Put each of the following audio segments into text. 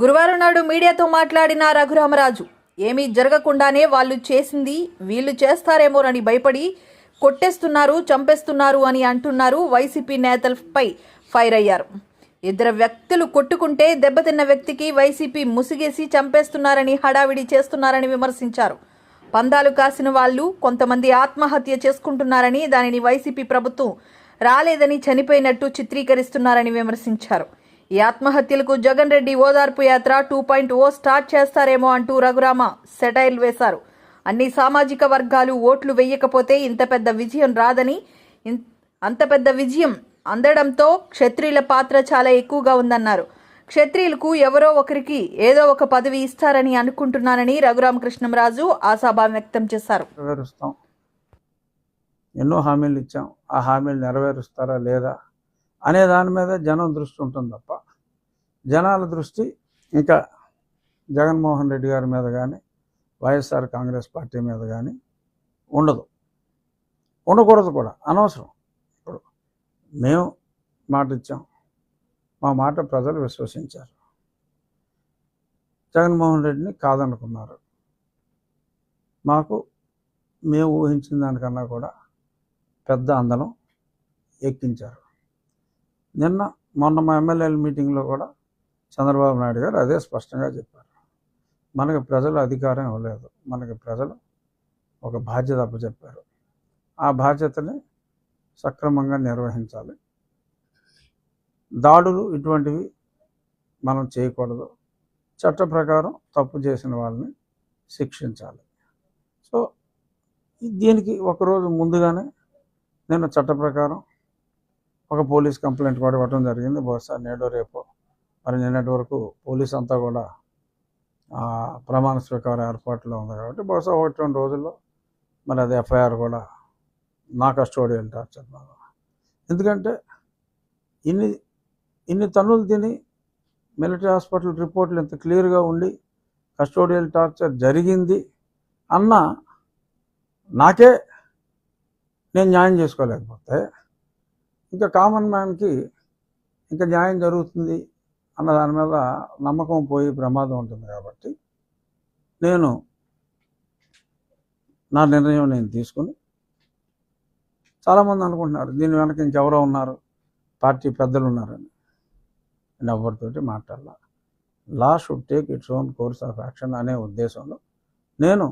గురువారం నాడు మీడియాతో మాట్లాడిన రఘురామరాజు ఏమీ జరగకుండానే వాళ్ళు చేసింది వీళ్ళు చేస్తారేమోనని భయపడి కొట్టేస్తున్నారు చంపేస్తున్నారు అని అంటున్నారు వైసీపీ నేతలపై ఫైర్ అయ్యారు. ఇద్దరు వ్యక్తులు కొట్టుకుంటే దెబ్బతిన్న వ్యక్తికి వైసీపీ ముసిగేసి చంపేస్తున్నారని హడావిడి చేస్తున్నారని విమర్శించారు. పందాలు కాసిన వాళ్ళు కొంతమంది ఆత్మహత్య చేసుకుంటున్నారని దానిని వైసీపీ ప్రభుత్వం రాలేదని చనిపోయినట్టు చిత్రీకరిస్తున్నారని విమర్శించారు. ఈ ఆత్మహత్యలకు జగన్ రెడ్డి ఓదార్పు యాత్ర టూ పాయింట్ ఓ స్టార్ట్ చేస్తారేమో అంటూ రఘురామ సెటైల్ వేశారు. అన్ని సామాజిక వర్గాలు ఓట్లు వేయకపోతే ఇంత పెద్ద విజయం రాదని అంత పెద్ద విజయం అందడంతో క్షత్రియుల పాత్ర చాలా ఎక్కువగా ఉందన్నారు. క్షత్రియులకు ఎవరో ఒకరికి ఏదో ఒక పదవి ఇస్తారని అనుకుంటున్నానని రఘురామకృష్ణంరాజు ఆశాభావం వ్యక్తం చేశారు. నెరవేరుస్తాం. ఎన్నో హామీలు ఇచ్చాం. ఆ హామీలు నెరవేరుస్తారా లేదా అనే దాని మీద జనం దృష్టి ఉంటుంది తప్ప జనాల దృష్టి ఇంకా జగన్మోహన్ రెడ్డి గారి మీద కానీ వైఎస్ఆర్ కాంగ్రెస్ పార్టీ మీద కానీ ఉండదు. ఉండకూడదు కూడా అనవసరం. ఇప్పుడు మేము మాట ఇచ్చాం మా మాట ప్రజలు విశ్వసించారు. జగన్మోహన్ రెడ్డిని కాదనుకున్నారు. మాకు మేము ఊహించిన దానికన్నా కూడా పెద్ద అందలం ఎక్కించారు. నిన్న మొన్న మా ఎమ్మెల్యేల మీటింగ్లో కూడా చంద్రబాబు నాయుడు గారు అదే స్పష్టంగా చెప్పారు. మనకి ప్రజలు అధికారం ఇవ్వలేదు. మనకి ప్రజలు ఒక బాధ్యత అప్పచెప్పారు. ఆ బాధ్యతని సక్రమంగా నిర్వహించాలి. దాడులు ఇటువంటివి మనం చేయకూడదు. చట్ట ప్రకారం తప్పు చేసిన వాళ్ళని శిక్షించాలి. సో దీనికి ఒకరోజు ముందుగానే నేను చట్ట ప్రకారం ఒక పోలీస్ కంప్లైంట్ కూడా ఇవ్వడం జరిగింది. బహుశా నేడో రేపో మరి నిన్నటి వరకు పోలీస్ అంతా కూడా ప్రమాణ స్వీకార ఏర్పాట్లో ఉంది కాబట్టి బహుశా ఒకటి రెండు రోజుల్లో మరి అది ఎఫ్ఐఆర్ కూడా నా కస్టోడియల్ టార్చర్ ఎందుకంటే ఇన్ని ఇన్ని తన్నులు తిని మిలిటరీ హాస్పిటల్ రిపోర్ట్లు ఇంత క్లియర్గా ఉండి కస్టోడియల్ టార్చర్ జరిగింది అన్న నాకే నేను న్యాయం చేసుకోలేకపోతే ఇంకా కామన్ మ్యాన్కి ఇంకా న్యాయం జరుగుతుంది అన్న దాని మీద నమ్మకం పోయి ప్రమాదం ఉంటుంది కాబట్టి నేను నా నిర్ణయం నేను తీసుకుని చాలామంది అనుకుంటున్నారు దీని వెనక ఇంకెవరో ఉన్నారు పార్టీ పెద్దలు ఉన్నారని. నేను ఎవరితోటి మాట్లాడాల. Law should take its own course of action అనే ఉద్దేశంలో నేను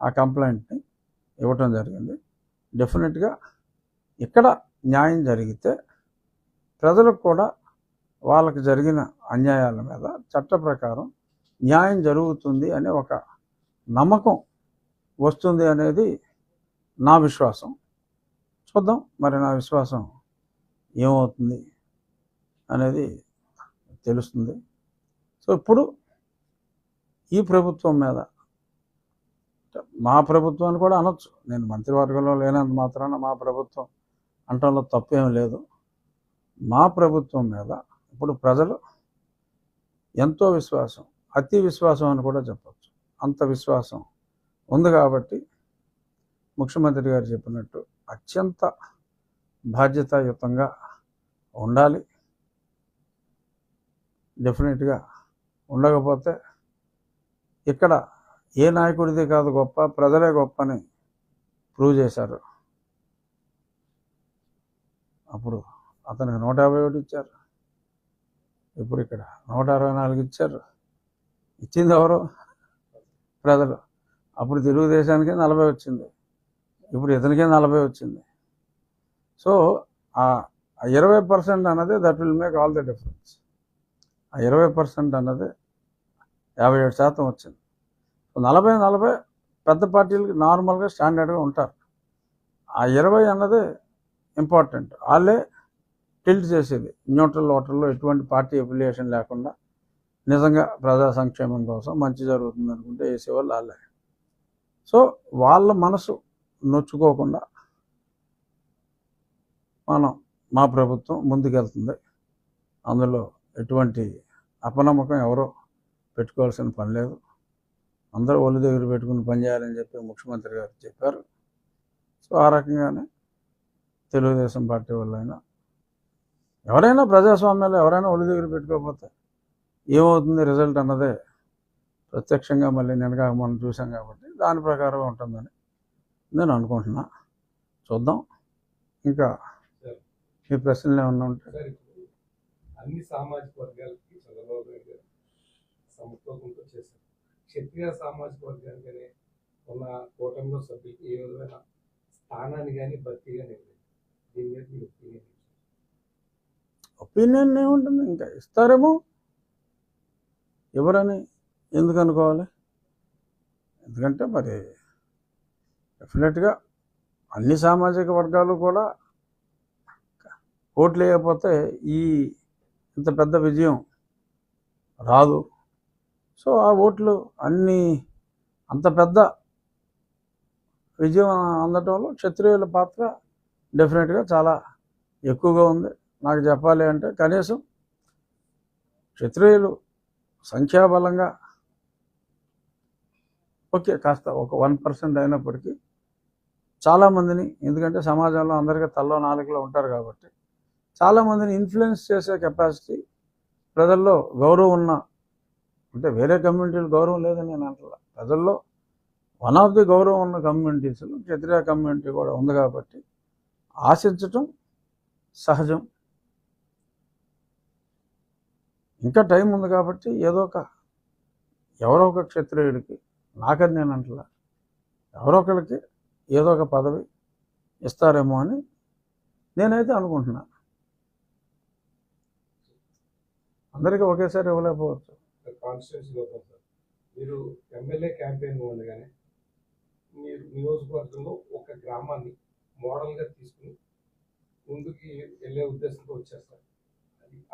ఆ కంప్లైంట్ని ఇవ్వటం జరిగింది. డెఫినెట్గా ఇక్కడ న్యాయం జరిగితే ప్రజలకు కూడా వాళ్ళకి జరిగిన అన్యాయాల మీద చట్ట ప్రకారం న్యాయం జరుగుతుంది అనే ఒక నమ్మకం వస్తుంది అనేది నా విశ్వాసం. చూద్దాం మరి నా విశ్వాసం ఏమవుతుంది అనేది తెలుస్తుంది. సో ఇప్పుడు ఈ ప్రభుత్వం మీద మా ప్రభుత్వాన్ని కూడా అనొచ్చు. నేను మంత్రివర్గంలో లేనంత మాత్రాన మా ప్రభుత్వం అంటంలో తప్పేం లేదు. మా ప్రభుత్వం మీద ఇప్పుడు ప్రజలు ఎంతో విశ్వాసం అతి విశ్వాసం అని కూడా చెప్పచ్చు. అంత విశ్వాసం ఉంది కాబట్టి ముఖ్యమంత్రి గారు చెప్పినట్టు అత్యంత బాధ్యతాయుతంగా ఉండాలి. డెఫినెట్గా ఉండకపోతే ఇక్కడ ఏ నాయకుడిది కాదు గొప్ప ప్రజలే గొప్ప అని ప్రూవ్ చేశారు. అప్పుడు అతనికి నూట యాభై ఒకటి ఇచ్చారు. ఇప్పుడు ఇక్కడ నూట అరవై నాలుగు ఇచ్చారు. ఇచ్చింది ఎవరు? ప్రజలు. అప్పుడు తెలుగుదేశానికి నలభై వచ్చింది. ఇప్పుడు ఇతనికే నలభై వచ్చింది. సో ఆ ఇరవై పర్సెంట్ అన్నది that will make all the difference. ఆ ఇరవై పర్సెంట్ అన్నది యాభై ఏడు శాతం వచ్చింది. నలభై నలభై పెద్ద పార్టీలకి నార్మల్గా స్టాండర్డ్గా ఉంటారు. ఆ ఇరవై అన్నది ఇంపార్టెంట్. వాళ్ళే టిల్ట్ చేసేది. న్యూట్రల్ ఓటర్లో ఎటువంటి పార్టీ అఫిలియేషన్ లేకుండా నిజంగా ప్రజా సంక్షేమం కోసం మంచి జరుగుతుంది అనుకుంటే వేసేవాళ్ళు వాళ్ళే సో వాళ్ళ మనసు నొచ్చుకోకుండా మనం మా ప్రభుత్వం ముందుకెళ్తుంది. అందులో ఎటువంటి అపనమ్మకం ఎవరో పెట్టుకోవాల్సిన పని లేదు. అందరూ ఒళ్ళు దగ్గర పెట్టుకుని పనిచేయాలని చెప్పి ముఖ్యమంత్రి గారు చెప్పారు. సో ఆ రకంగానే తెలుగుదేశం పార్టీ వాళ్ళైనా ఎవరైనా ప్రజాస్వామ్యంలో ఎవరైనా ఒళ్ళు దగ్గర పెట్టుకోకపోతే ఏమవుతుంది రిజల్ట్ అన్నదే ప్రత్యక్షంగా మళ్ళీ నిన్నగా మనం చూసాం కాబట్టి దాని ప్రకారం ఉంటుందని నేను అనుకుంటున్నా. చూద్దాం. ఇంకా మీ ప్రశ్నలు ఏమన్నా ఉంటే. ఇప్పుడు అన్ని సామాజిక వర్గాలకి చంద్రబాబు నాయుడు గారు సమతూకంతో చేశారు. క్షత్రియ సామాజిక వర్గానికి ఉన్న కూటమిలో సభ్యులకి ఏ విధమైన స్థానాన్ని కానీ భర్తీ కానీ ఇవ్వలేదు దీని మీద మీ ఒపీనియన్ ఏముంటుంది ఇంకా ఇస్తారేమో? ఎవరని ఎందుకు అనుకోవాలి? ఎందుకంటే మరి డెఫినెట్గా అన్ని సామాజిక వర్గాలు కూడా ఓట్లు వేయకపోతే ఈ ఇంత పెద్ద విజయం రాదు. సో ఆ ఓట్లు అన్ని అంత పెద్ద విజయం అందటంలో క్షత్రియుల పాత్ర డెఫినెట్గా చాలా ఎక్కువగా ఉంది. నాకు చెప్పాలి అంటే కనీసం క్షత్రియులు సంఖ్యాబలంగా ఓకే కాస్త ఒక వన్ పర్సెంట్ అయినప్పటికీ చాలామందిని ఎందుకంటే సమాజంలో అందరికీ తల్లో నాలుగులో ఉంటారు కాబట్టి చాలామందిని ఇన్ఫ్లుయెన్స్ చేసే కెపాసిటీ ప్రజల్లో గౌరవం ఉన్న అంటే వేరే కమ్యూనిటీలు గౌరవం లేదని నేను అంటలా. ప్రజల్లో వన్ ఆఫ్ ది గౌరవం ఉన్న కమ్యూనిటీస్లో క్షత్రియ కమ్యూనిటీ కూడా ఉంది కాబట్టి ఆశించటం సహజం. ఇంకా టైం ఉంది కాబట్టి ఏదో ఒక ఎవరో ఒక క్షత్రియుడికి నాకని నేను అంటలా ఎవరో ఒకరికి ఏదో ఒక పదవి ఇస్తారేమో అని నేనైతే అనుకుంటున్నా. అందరికీ ఒకేసారి ఇవ్వలేకపోవచ్చు. మీరు ఎమ్మెల్యే క్యాంపెయిన్ ఉండగానే మీరు నియోజకవర్గంలో ఒక గ్రామాన్ని మోడల్గా తీసుకుని ముందుకి వెళ్ళే ఉద్దేశంతో వచ్చేస్తారు. అది